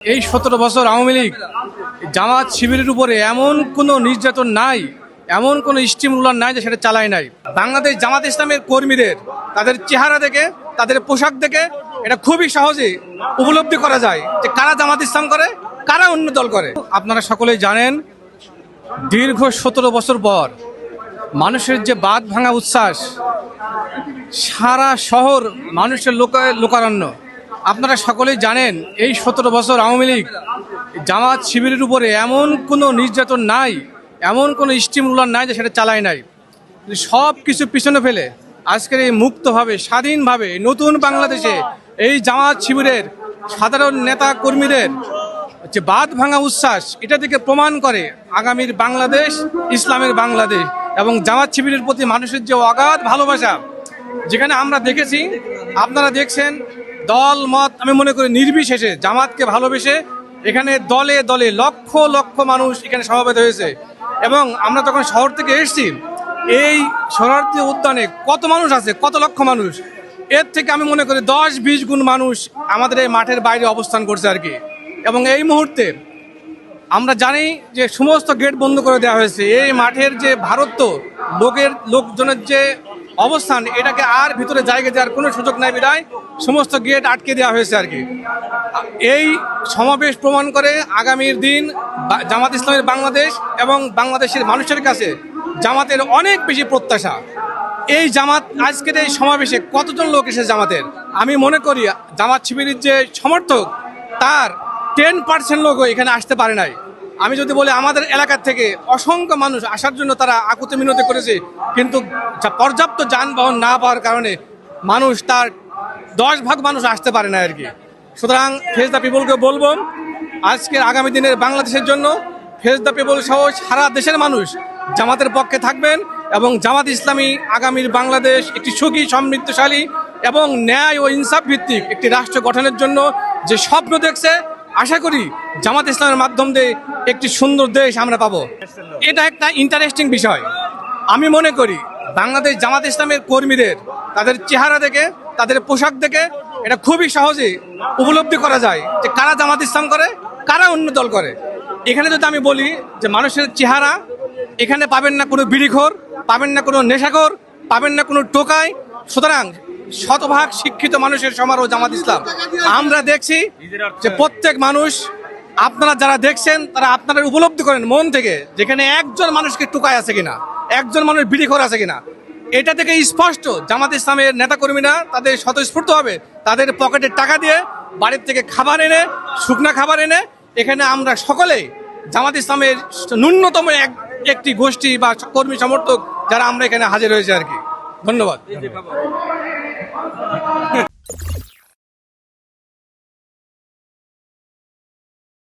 এই সতেরো বছর আওয়ামী লীগ জামাত শিবিরের উপরে এমন কোনো নির্যাতন নাই, এমন কোনো স্টিম রুলার নাই যে সেটা চালায় নাই। বাংলাদেশ জামাত ইসলামের কর্মীদের, তাদের চেহারা দেখে, তাদের পোশাক দেখে এটা খুবই সহজে উপলব্ধি করা যায় যে কারা জামাত ইসলাম করে, কারা অন্য দল করে। আপনারা সকলেই জানেন, দীর্ঘ সতেরো বছর পর মানুষের যে বাদ ভাঙা উচ্ছ্বাস, সারা শহর মানুষের লোকায় লোকারণ্য। আপনারা সকলেই জানেন, এই সতেরো বছর আওয়ামী লীগ জামাত শিবিরের উপরে এমন কোনো নির্যাতন নাই, এমন কোনো স্টিম রুলার নাই যে সেটা চালায় নাই। সব কিছু পিছনে ফেলে আজকের এই মুক্তভাবে, স্বাধীনভাবে নতুন বাংলাদেশে এই জামাত শিবিরের সাধারণ নেতা কর্মীদের যে বাদ ভাঙা উচ্ছ্বাস, এটা থেকে প্রমাণ করে আগামীর বাংলাদেশ, ইসলামের বাংলাদেশ এবং জামাত শিবিরের প্রতি মানুষের যে অগাধ ভালোবাসা, যেখানে আমরা দেখেছি, আপনারা দেখছেন দল, মত, আমি মনে করি নির্বিশেষে জামাতকে ভালোবেসে এখানে দলে দলে লক্ষ লক্ষ মানুষ এখানে সমাবেত হয়েছে। এবং আমরা তখন শহর থেকে এসেছি, এই শরণার্থী উদ্যানে কত মানুষ আছে? কত লক্ষ মানুষ? এর থেকে আমি মনে করি দশ, বিশ গুণ মানুষ আমাদের এই মাঠের বাইরে অবস্থান করছে আর কি। এবং এই মুহূর্তে আমরা জানি যে সমস্ত গেট বন্ধ করে দেওয়া হয়েছে। এই মাঠের যে ভারত্ব, লোকের, লোকজনের যে অবস্থান, এটাকে আর ভিতরে জায়গা দেওয়ার কোনো সুযোগ নাই বিদায়। সমস্ত গেট আটকে দেওয়া হয়েছে আর কি। এই সমাবেশ প্রমাণ করে আগামীর দিন জামাত ইসলামের বাংলাদেশ এবং বাংলাদেশের মানুষের কাছে জামাতের অনেক বেশি প্রত্যাশা। এই জামাত, আজকের এই সমাবেশে কতজন লোক এসেছে জামাতের? আমি মনে করি, জামাত শিবিরের যে সমর্থক, তার টেন পার্সেন্ট লোকও এখানে আসতে পারে নাই। আমি যদি বলি আমাদের এলাকার থেকে অসংখ্য মানুষ আসার জন্য তারা আকুতি মিনতি করেছে, কিন্তু পর্যাপ্ত যানবাহন না পাওয়ার কারণে মানুষ তার দশ ভাগ মানুষ আসতে পারে না আর কি। সুতরাং ফেস দ্য পিপলকে বলব, আজকের আগামী দিনের বাংলাদেশের জন্য ফেস দ্য পিপল সহ সারা দেশের মানুষ জামাতের পক্ষে থাকবেন এবং জামাত ইসলামী আগামীর বাংলাদেশ একটি সুখী, সমৃদ্ধশালী এবং ন্যায় ও ইনসাফ ভিত্তিক একটি রাষ্ট্র গঠনের জন্য যে স্বপ্ন দেখছে আশা করি জামাত ইসলামের মাধ্যম দিয়ে একটি সুন্দর দেশ আমরা পাবো। এটা একটা ইন্টারেস্টিং বিষয়। আমি মনে করি বাংলাদেশ জামাত ইসলামের কর্মীদের, তাদের চেহারা দেখে, তাদের পোশাক দেখে এটা খুবই সহজে উপলব্ধি করা যায় যে কারা জামাত ইসলাম করে, কারা অন্য দল করে। এখানে যদি আমি বলি যে মানুষের চেহারা, এখানে পাবেন না কোনো বিড়িখোর পাবেন না কোনো নেশাখোর, পাবেন না কোনো টোকাই, সুতরাং শতভাগ শিক্ষিত মানুষের সমারোহ জামাত ইসলাম। আমরা দেখছি যে প্রত্যেক মানুষ, আপনারা যারা দেখছেন, তারা আপনারা উপলব্ধি করেন মন থেকে, যেখানে একজন মানুষকে টুকায় আছে কিনা, একজন মানুষ বিড়িখোর আছে কিনা। এটা থেকে স্পষ্ট, জামাত ইসলামের নেতাকর্মীরা তাদের স্বতঃস্ফূর্ত হবে তাদের পকেটে টাকা দিয়ে বাড়ির থেকে খাবার এনে, শুকনা খাবার এনে, এখানে আমরা সকলে জামাত ইসলামের ন্যূনতম এক একটি গোষ্ঠী বা কর্মী সমর্থক যারা আমরা এখানে হাজির হয়েছে আর কি। ধন্যবাদ।